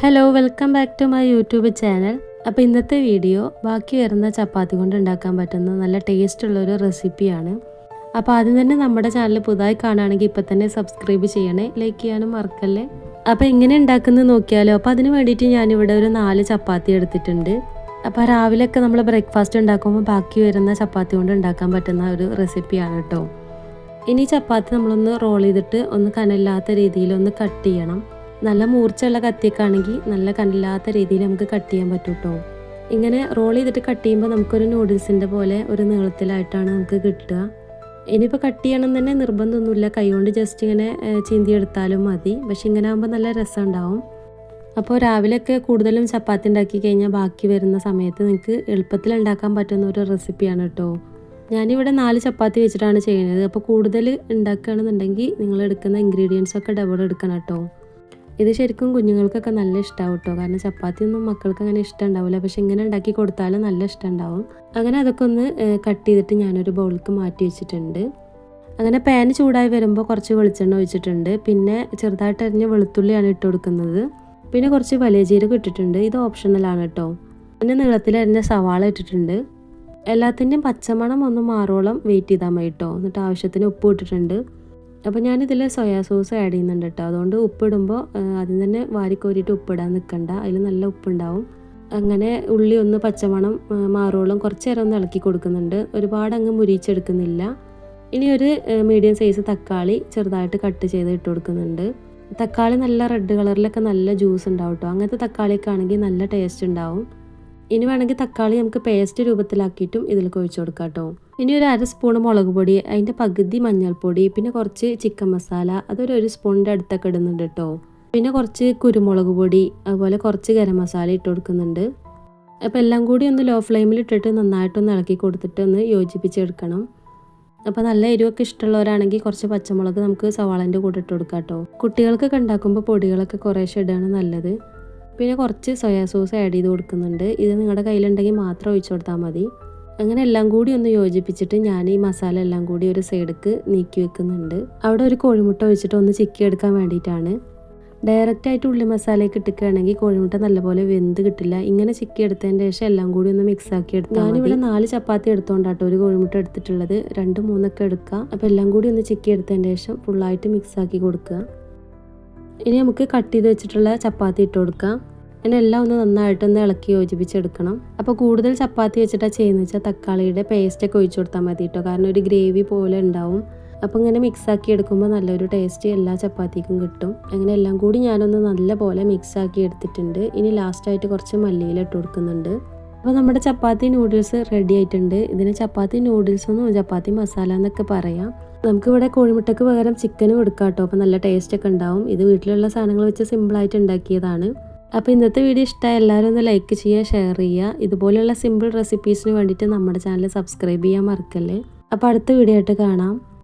Hello welcome back to my YouTube channel അപ്പോൾ ഇന്നത്തെ video ബാക്കി വരുന്ന ചപ്പാത്തി കൊണ്ട് ഉണ്ടാക്കാൻ പറ്റുന്ന നല്ല ടേസ്റ്റ് ഉള്ളൊരു റെസിപ്പിയാണ് അപ്പോൾ ആദ്യം തന്നെ നമ്മുടെ ചാനൽ പുതുതായി കാണുകയാണെങ്കിൽ ഇപ്പം തന്നെ സബ്സ്ക്രൈബ് ചെയ്യണേ ലൈക്ക് ചെയ്യാനും മറക്കല്ലേ? അപ്പോൾ എങ്ങനെ ഉണ്ടാക്കുന്നത് നോക്കിയാലോ അപ്പോൾ അതിന് വേണ്ടിയിട്ട് ഞാനിവിടെ ഒരു നാല് ചപ്പാത്തി എടുത്തിട്ടുണ്ട്. അപ്പോൾ രാവിലെയൊക്കെ നമ്മൾ ബ്രേക്ക്ഫാസ്റ്റ് ഉണ്ടാക്കുമ്പോൾ ബാക്കി വരുന്ന ചപ്പാത്തി കൊണ്ട് ഉണ്ടാക്കാൻ പറ്റുന്ന ഒരു റെസിപ്പിയാണ് കേട്ടോ ഇനി ചപ്പാത്തി നമ്മളൊന്ന് റോൾ ചെയ്തിട്ട് ഒന്ന് കനല്ലാത്ത രീതിയിൽ ഒന്ന് കട്ട് ചെയ്യണം. നല്ല മൂർച്ചയുള്ള കത്തിയൊക്കെ നല്ല കണ്ടില്ലാത്ത രീതിയിൽ നമുക്ക് കട്ട് ചെയ്യാൻ പറ്റും കേട്ടോ ഇങ്ങനെ റോൾ ചെയ്തിട്ട് കട്ട് ചെയ്യുമ്പോൾ നമുക്കൊരു നൂഡിൽസിന്റെ പോലെ ഒരു നീളത്തിലായിട്ടാണ് നമുക്ക് കിട്ടുക. ഇനിയിപ്പോൾ കട്ട് ചെയ്യണം തന്നെ നിർബന്ധമൊന്നുമില്ല. കൈകൊണ്ട് ജസ്റ്റ് ഇങ്ങനെ ചീന്തിയെടുത്താലും മതി. പക്ഷെ ഇങ്ങനെ ആകുമ്പോൾ നല്ല രസം ഉണ്ടാവും. അപ്പോൾ രാവിലെയൊക്കെ കൂടുതലും ചപ്പാത്തി ഉണ്ടാക്കി കഴിഞ്ഞാൽ ബാക്കി വരുന്ന സമയത്ത് നിങ്ങൾക്ക് എളുപ്പത്തിൽ ഉണ്ടാക്കാൻ പറ്റുന്ന ഒരു റെസിപ്പിയാണ് കേട്ടോ. ഞാനിവിടെ നാല് ചപ്പാത്തി വെച്ചിട്ടാണ് ചെയ്യുന്നത്. അപ്പോൾ കൂടുതൽ ഉണ്ടാക്കുകയാണെന്നുണ്ടെങ്കിൽ നിങ്ങൾ എടുക്കുന്ന ഇൻഗ്രീഡിയൻസ് ഒക്കെ ഡബിൾ എടുക്കണം കേട്ടോ. ഇത് ശരിക്കും കുഞ്ഞുങ്ങൾക്കൊക്കെ നല്ല ഇഷ്ടമാവും കേട്ടോ കാരണം ചപ്പാത്തി ഒന്നും മക്കൾക്ക് അങ്ങനെ ഇഷ്ടം ഉണ്ടാവില്ല പക്ഷെ ഇങ്ങനെ ഉണ്ടാക്കി കൊടുത്താലും നല്ല ഇഷ്ടം ഉണ്ടാവും അങ്ങനെ അതൊക്കെ ഒന്ന് കട്ട് ചെയ്തിട്ട് ഞാനൊരു ബൗളിലേക്ക് മാറ്റി വെച്ചിട്ടുണ്ട്. അങ്ങനെ പാൻ ചൂടായി വരുമ്പോൾ കുറച്ച് വെളിച്ചെണ്ണ ഒഴിച്ചിട്ടുണ്ട്. പിന്നെ ചെറുതായിട്ട് അരിഞ്ഞ വെളുത്തുള്ളിയാണ് ഇട്ട് കൊടുക്കുന്നത്. പിന്നെ കുറച്ച് വലിയ ജീരകം ഇട്ടിട്ടുണ്ട്. ഇത് ഓപ്ഷണലാണ് കേട്ടോ പിന്നെ നീളത്തിൽ അരിഞ്ഞ സവാള ഇട്ടിട്ടുണ്ട്. എല്ലാത്തിന്റെയും പച്ചമണം ഒന്ന് മാറോളം വെയിറ്റ് ചെയ്താൽ മതി കേട്ടോ എന്നിട്ട് ആവശ്യത്തിന് ഉപ്പ് ഇട്ടിട്ടുണ്ട്. അപ്പോൾ ഞാനിതിൽ സോയാ സോസ് ആഡ് ചെയ്യുന്നുണ്ട് കേട്ടോ. അതുകൊണ്ട് ഉപ്പിടുമ്പോൾ ആദ്യം തന്നെ വാരിക്കോരിയിട്ട് ഉപ്പിടാൻ നിൽക്കണ്ട അതിൽ നല്ല ഉപ്പുണ്ടാവും. അങ്ങനെ ഉള്ളി ഒന്ന് പച്ചമണം മാറോളം കുറച്ച് നേരം ഒന്ന് ഇളക്കി കൊടുക്കുന്നുണ്ട്. ഒരുപാട് അങ്ങ് മുരിച്ചെടുക്കുന്നില്ല ഇനി ഒരു മീഡിയം സൈസ് തക്കാളി ചെറുതായിട്ട് കട്ട് ചെയ്ത് ഇട്ട് കൊടുക്കുന്നുണ്ട്. തക്കാളി നല്ല റെഡ് കളറിലൊക്കെ നല്ല ജ്യൂസ് ഉണ്ടാവും കേട്ടോ. അങ്ങനത്തെ തക്കാളിയൊക്കെ ആണെങ്കിൽ നല്ല ടേസ്റ്റ് ഉണ്ടാവും. ഇനി വേണമെങ്കിൽ തക്കാളി നമുക്ക് പേസ്റ്റ് രൂപത്തിലാക്കിയിട്ടും ഇതിൽ ഒഴിച്ചു കൊടുക്കാം കേട്ടോ. ഇനി ഒരു അര സ്പൂൺ മുളക് പൊടി അതിന്റെ പകുതി മഞ്ഞൾപ്പൊടി പിന്നെ കുറച്ച് ചിക്കൻ മസാല അതൊരു ഒരു സ്പൂണിന്റെ അടുത്തൊക്കെ ഇടുന്നുണ്ട് കേട്ടോ. പിന്നെ കുറച്ച് കുരുമുളക് പൊടി അതുപോലെ കുറച്ച് ഗരം മസാല ഇട്ട് കൊടുക്കുന്നുണ്ട്. അപ്പോൾ എല്ലാം കൂടി ഒന്ന് ലോ ഫ്ലെയിമിൽ ഇട്ടിട്ട് നന്നായിട്ടൊന്ന് ഇളക്കി കൊടുത്തിട്ട് ഒന്ന് യോജിപ്പിച്ചെടുക്കണം. അപ്പോൾ നല്ല എരിവൊക്കെ ഇഷ്ടമുള്ളവരാണെങ്കിൽ കുറച്ച് പച്ചമുളക് നമുക്ക് സവാളന്റെ കൂടെ ഇട്ട് കൊടുക്കാം കേട്ടോ. കുട്ടികൾക്കൊക്കെ ഉണ്ടാക്കുമ്പോൾ പൊടികളൊക്കെ കുറേശ്ശെ ഇടുകയാണ് നല്ലത്. പിന്നെ കുറച്ച് സോയാ സോസ് ആഡ് ചെയ്ത് കൊടുക്കുന്നുണ്ട്. ഇത് നിങ്ങളുടെ കയ്യിലുണ്ടെങ്കിൽ മാത്രം ഒഴിച്ചു കൊടുത്താൽ മതി. അങ്ങനെ എല്ലാം കൂടി ഒന്ന് യോജിപ്പിച്ചിട്ട് ഞാൻ ഈ മസാല എല്ലാം കൂടി ഒരു സൈഡിക്ക് നീക്കി വെക്കുന്നുണ്ട്. അവിടെ ഒരു കോഴിമുട്ട ഒഴിച്ചിട്ട് ഒന്ന് ചിക്കി എടുക്കാൻ വേണ്ടിയിട്ടാണ്. ഡയറക്റ്റ് ആയിട്ട് ഉള്ളി മസാലയൊക്കെ ഇട്ടിക്കുകയാണെങ്കിൽ കോഴിമുട്ട നല്ലപോലെ വെന്ത് കിട്ടില്ല. ഇങ്ങനെ ചിക്കി എടുത്തതിന്റെ ശേഷം എല്ലാം കൂടി ഒന്ന് മിക്സ് ആക്കി എടുത്തു ഞാനിവിടെ നാല് ചപ്പാത്തി എടുത്തോണ്ടാട്ടോ ഒരു കോഴിമുട്ട എടുത്തിട്ടുള്ളത്. രണ്ട് മൂന്നൊക്കെ എടുക്കുക. അപ്പോൾ എല്ലാം കൂടി ഒന്ന് ചിക്കി എടുത്തതിന്റെ ശേഷം ഫുള്ളായിട്ട് മിക്സ് ആക്കി കൊടുക്കുക. ഇനി നമുക്ക് കട്ട് ചെയ്ത് വെച്ചിട്ടുള്ള ചപ്പാത്തി ഇട്ട് കൊടുക്കാം. പിന്നെ എല്ലാം ഒന്ന് നന്നായിട്ടൊന്ന് ഇളക്കി യോജിപ്പിച്ചെടുക്കണം. അപ്പോൾ കൂടുതൽ ചപ്പാത്തി വെച്ചിട്ടാണ് ചെയ്യുന്നത് വെച്ചാൽ തക്കാളിയുടെ പേസ്റ്റൊക്കെ ഒഴിച്ചു കൊടുത്താൽ മതി കേട്ടോ. കാരണം ഒരു ഗ്രേവി പോലെ ഉണ്ടാവും. അപ്പോൾ ഇങ്ങനെ മിക്സ് ആക്കി എടുക്കുമ്പോൾ നല്ലൊരു ടേസ്റ്റ് എല്ലാ ചപ്പാത്തിക്കും കിട്ടും. അങ്ങനെ എല്ലാം കൂടി ഞാനൊന്ന് നല്ല പോലെ മിക്സ് ആക്കി എടുത്തിട്ടുണ്ട്. ഇനി ലാസ്റ്റായിട്ട് കുറച്ച് മല്ലിയില ഇട്ട് കൊടുക്കുന്നുണ്ട്. അപ്പോൾ നമ്മുടെ ചപ്പാത്തി നൂഡിൽസ് റെഡി ആയിട്ടുണ്ട്. ഇതിന് ചപ്പാത്തി നൂഡിൽസ് ഒന്നും ചപ്പാത്തി മസാല എന്നൊക്കെ പറയാം. നമുക്കിവിടെ കോഴിമുട്ടയ്ക്ക് പകരം ചിക്കനും കൊടുക്കാം കേട്ടോ അപ്പോൾ നല്ല ടേസ്റ്റ് ഒക്കെ ഉണ്ടാവും. ഇത് വീട്ടിലുള്ള സാധനങ്ങൾ വെച്ച് സിമ്പിളായിട്ട് ഉണ്ടാക്കിയതാണ്. അപ്പോൾ ഇന്നത്തെ വീഡിയോ ഇഷ്ടമായ എല്ലാവരും ഒന്ന് ലൈക്ക് ചെയ്യുക ഷെയർ ചെയ്യുക. ഇതുപോലെയുള്ള സിമ്പിൾ റെസിപ്പീസിന് വേണ്ടിയിട്ട് നമ്മുടെ ചാനൽ സബ്സ്ക്രൈബ് ചെയ്യാൻ മറക്കല്ലേ. അപ്പോൾ അടുത്ത വീഡിയോ ആയിട്ട് കാണാം.